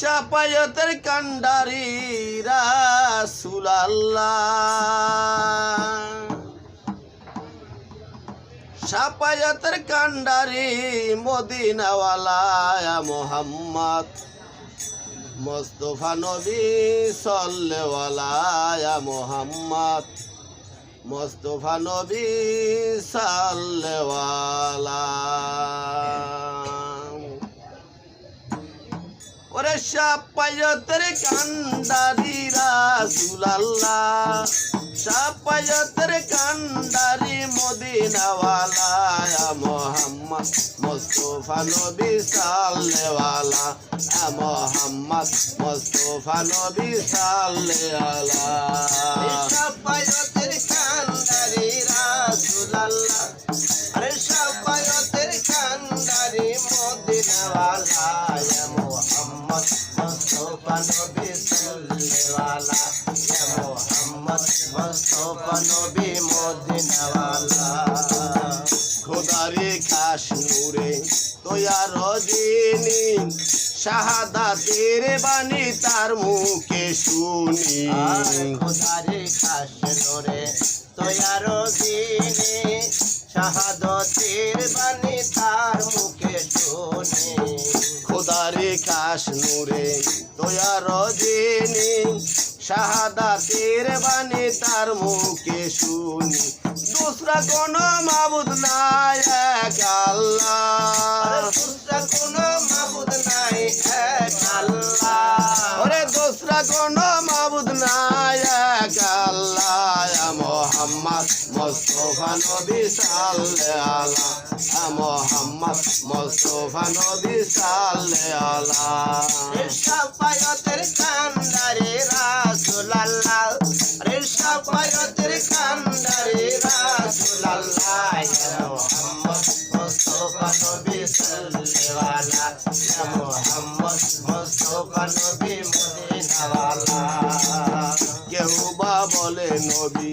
সাপায়তের কান্ডারি রাসুলাল্লাহ। সাপায়তের কান্ডারি মদিনাওয়ালা মোহাম্মদ। মোস্তফা নবী সল্লেওয়ালা মোহাম্মদ। মোস্তফা নবী সাল্লেওয়ালা সাপায়তের কান্ডারি রাসুলাল্লাহ সাপায়তের কান্ডারি মদিনাওয়ালা। মোহাম্মদ মোস্তফা নবী সাল্লেওয়ালা। মোহাম্মদ মোস্তফা নবী সাল্লেওয়ালা। নবী সাল্লাল্লাহু ইয়া মুহাম্মদ মুস্তাফা নবী মদিনাওয়ালা খোদারে খাস নূরে তোয়ার রজিনি শাহাদাতের বাণী তার মুখে শুনি। খোদারে খাসরে তোয়ারো দিনে শাহাদতের বাণী খাস নূরে তোয়ার রজিনি, শাহাদাতের বাণী তার মুখে শুনি। দুসরা কোন মাবুদ নাই এক আল্লাহ। দুসরা কোন মাবুদ নাই নবী মোহাম্মদ মোস্তফা কান্দারে কান্দারে রাসূলুল্লাহ ইয়া মুহাম্মদ মুস্তাফা নবী ইয়া মুহাম্মদ মুস্তাফা নবী মদিনাওয়ালা। কেউ বা বলে নবী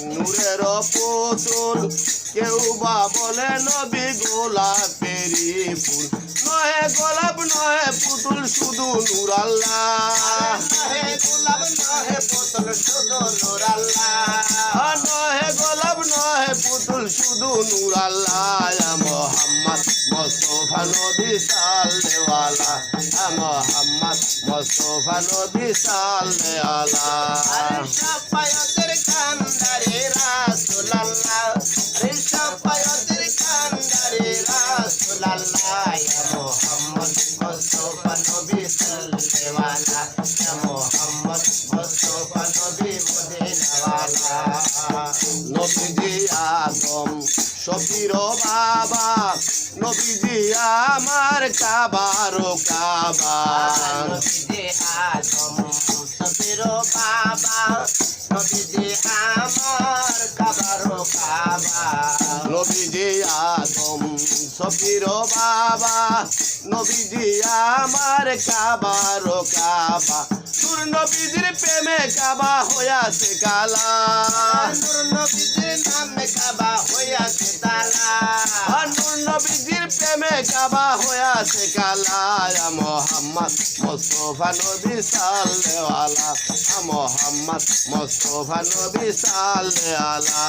নূরের পুতুল। কেউ বা বলে, নবী গোলাপেরি ফুল নহে গোলাপ, নহে পুতুল, শুধু নুরাল্লাহ গোলাপ, নহে পুতুল মোস্তফা নবী আলা রিশাপায়তের কান্দারে রাসূলুল্লাহ রিশাপায়তের কান্দারে রাসূলুল্লাহ ইয়া আদম সফির বাবা নবীজি আমার কাবার কাবা নবীজি আদম সফির বাবা নবীজি আমার সফির বাবা নবীজি আমার কাবার কাবা। নূর নবীজির প্রেমে কাবা হইয়াছে কালা। নূর নবীজির নামে কাবা হইয়াছে তালা। নূর নবীজির প্রেমে কাবা হইয়াছে কালা। মোহাম্মদ মোস্তফা নবী সাল্লেওয়ালা মোহাম্মদ মোস্তফা নবী সাল্লেওয়ালা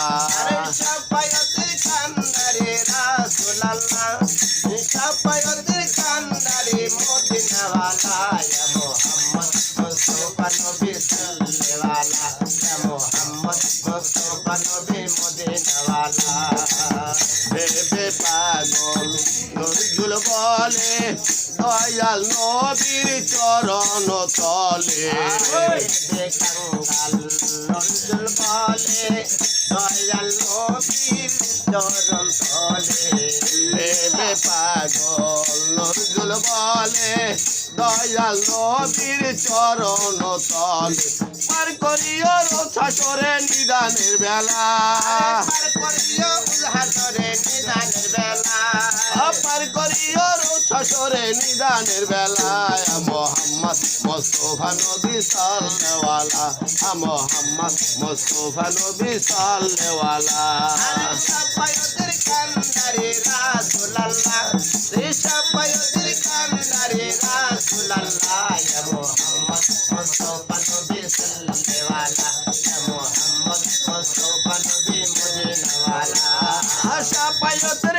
মুস্তাফা নবী মদিনাওয়ালা ভেবে পাগল নজরুল বলে দয়াল নবীর চরণ তলে। দেখাঙ্গাল নজরুল বলে দয়াল নবীর চরণ তলে। ভেবে পাগল নজরুল বলে দয়াল নবীর চরণ তলে পার করিও রোছা সরে নিদানের বেলা। পার করিও উলহাসরে নিদানের বেলা। পার করিও রোছা হাসরে নিদানের বেলায় মোহাম্মদ মোস্তফা নবী সাল্লেওয়ালা মোহাম্মদ মোস্তফা নবী সাল্লেওয়ালা আরে সাপায়তের কান্দারে রাসূলুল্লাহ রাসূলুল্লাহ ইয়া মুহাম্মদ মুস্তাফা নবী সাল্লাল্লাহু ইয়া মুহাম্মদ মুস্তাফা নবী মদিনাওয়ালা আশা পায়তের